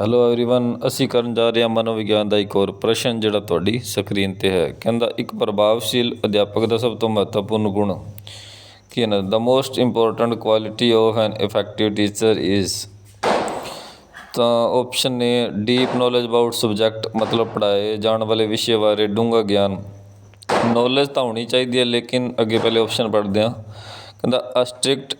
Hello everyone ਅਸੀਂ ਕਰਨ ਜਾ ਰਹੇ ਹਾਂ ਮਨੋਵਿਗਿਆਨ ਦਾ ਇੱਕ ਹੋਰ ਪ੍ਰਸ਼ਨ ਜਿਹੜਾ ਤੁਹਾਡੀ ਸਕਰੀਨ ਤੇ ਹੈ ਕਹਿੰਦਾ ਇੱਕ ਪ੍ਰਭਾਵਸ਼ੀਲ ਅਧਿਆਪਕ ਦਾ ਸਭ ਤੋਂ ਮਹੱਤਵਪੂਰਨ ਗੁਣ ਕੀ ਹੈ ਨਾ ਦਾ most important quality of an effective teacher is ਤਾਂ ਆਪਸ਼ਨ ਨੇ ਡੀਪ ਨੋਲੇਜ ਅਬਾਊਟ ਸਬਜੈਕਟ ਮਤਲਬ ਪੜ੍ਹਾਏ ਜਾਣ ਵਾਲੇ ਵਿਸ਼ੇ ਬਾਰੇ ਡੂੰਘਾ ਗਿਆਨ ਨੌਲੇਜ ਤਾਂ ਹੋਣੀ ਚਾਹੀਦੀ ਹੈ ਲੇਕਿਨ ਅੱਗੇ ਪਹਿਲੇ ਆਪਸ਼ਨ ਪੜ੍ਹਦੇ ਹਾਂ ਕਹਿੰਦਾ ਅ ਸਟ੍ਰਿਕਟ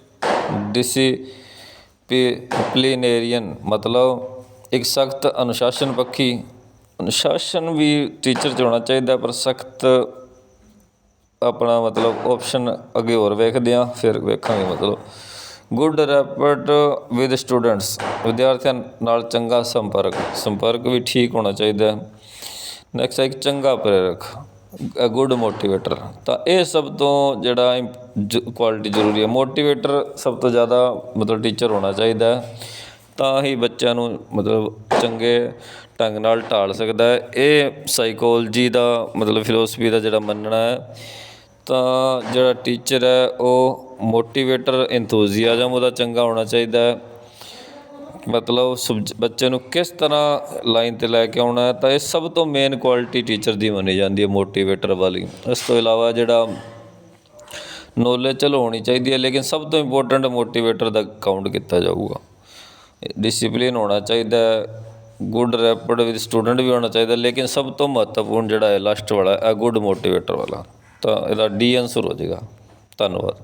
ਡਿਸਿਪਲਿਨੇਰੀਅਨ ਮਤਲਬ ਇੱਕ ਸਖਤ ਅਨੁਸ਼ਾਸਨ ਪੱਖੀ। ਅਨੁਸ਼ਾਸਨ ਵੀ ਟੀਚਰ 'ਚ ਹੋਣਾ ਚਾਹੀਦਾ, ਪਰ ਸਖਤ ਆਪਣਾ ਮਤਲਬ ਆਪਸ਼ਨ ਅੱਗੇ ਹੋਰ ਵੇਖਦੇ ਹਾਂ, ਫਿਰ ਵੇਖਾਂਗੇ ਮਤਲਬ। ਗੁੱਡ ਰੈਪਟ ਵਿਦ ਸਟੂਡੈਂਟਸ ਵਿਦਿਆਰਥੀਆਂ ਨਾਲ ਚੰਗਾ ਸੰਪਰਕ। ਸੰਪਰਕ ਵੀ ਠੀਕ ਹੋਣਾ ਚਾਹੀਦਾ। ਹੈ ਨੈਕਸਟ ਇੱਕ ਚੰਗਾ ਪ੍ਰੇਰਕ। ਅ ਗੁੱਡ ਮੋਟੀਵੇਟਰ ਤਾਂ ਇਹ ਸਭ ਤੋਂ ਜਿਹੜਾ ਕੁਆਲਿਟੀ ਜ਼ਰੂਰੀ ਹੈ। ਮੋਟੀਵੇਟਰ ਸਭ ਤੋਂ ਜ਼ਿਆਦਾ ਮਤਲਬ ਟੀਚਰ ਹੋਣਾ ਚਾਹੀਦਾ। ਹੈ ਤਾਂ ਹੀ ਬੱਚਿਆਂ ਨੂੰ ਮਤਲਬ ਚੰਗੇ ਢੰਗ ਨਾਲ ਢਾਲ ਸਕਦਾ ਹੈ। ਇਹ ਸਾਈਕੋਲਜੀ ਦਾ, ਮਤਲਬ ਫਿਲੋਸਫੀ ਦਾ ਜਿਹੜਾ ਮੰਨਣਾ ਹੈ, ਤਾਂ ਜਿਹੜਾ ਟੀਚਰ ਹੈ, ਉਹ ਮੋਟੀਵੇਟਰ ਇੰਥੂਜ਼ੀਆਜ਼ਮ ਉਹਦਾ ਚੰਗਾ ਹੋਣਾ ਚਾਹੀਦਾ ਹੈ। ਮਤਲਬ ਸਬਜ, ਬੱਚੇ ਨੂੰ ਕਿਸ ਤਰ੍ਹਾਂ ਲਾਈਨ ਤੇ ਲੈ ਕੇ ਆਉਣਾ ਤਾਂ ਇਹ ਸਭ ਤੋਂ ਮੇਨ ਕੁਆਲਿਟੀ ਟੀਚਰ ਦੀ ਮੰਨੀ ਜਾਂਦੀ ਹੈ ਮੋਟੀਵੇਟਰ ਵਾਲੀ। ਇਸ ਤੋਂ ਇਲਾਵਾ ਜਿਹੜਾ ਨੌਲੇਜ ਚਲੋ ਹੋਣੀ ਚਾਹੀਦੀ ਹੈ, ਲੇਕਿਨ ਸਭ ਤੋਂ ਇੰਪੋਰਟੈਂਟ ਮੋਟੀਵੇਟਰ ਦਾ ਕਾਊਂਟ ਕੀਤਾ ਜਾਊਗਾ। ਡਿਸਪਲਿਨ ਹੋਣਾ ਚਾਹੀਦਾ ਗੁੱਡ ਰੈਪਡ ਵਿਦ ਸਟੂਡੈਂਟ ਵੀ ਹੋਣਾ ਚਾਹੀਦਾ, ਲੇਕਿਨ ਸਭ ਤੋਂ ਮਹੱਤਵਪੂਰਨ ਜਿਹੜਾ ਹੈ ਲਾਸਟ ਵਾਲਾ ਹੈ ਗੁੱਡ ਮੋਟੀਵੇਟਰ ਵਾਲਾ, ਤਾਂ ਇਹਦਾ ਡੀ ਆਨਸਰ ਹੋ ਜਾਏਗਾ। ਧੰਨਵਾਦ।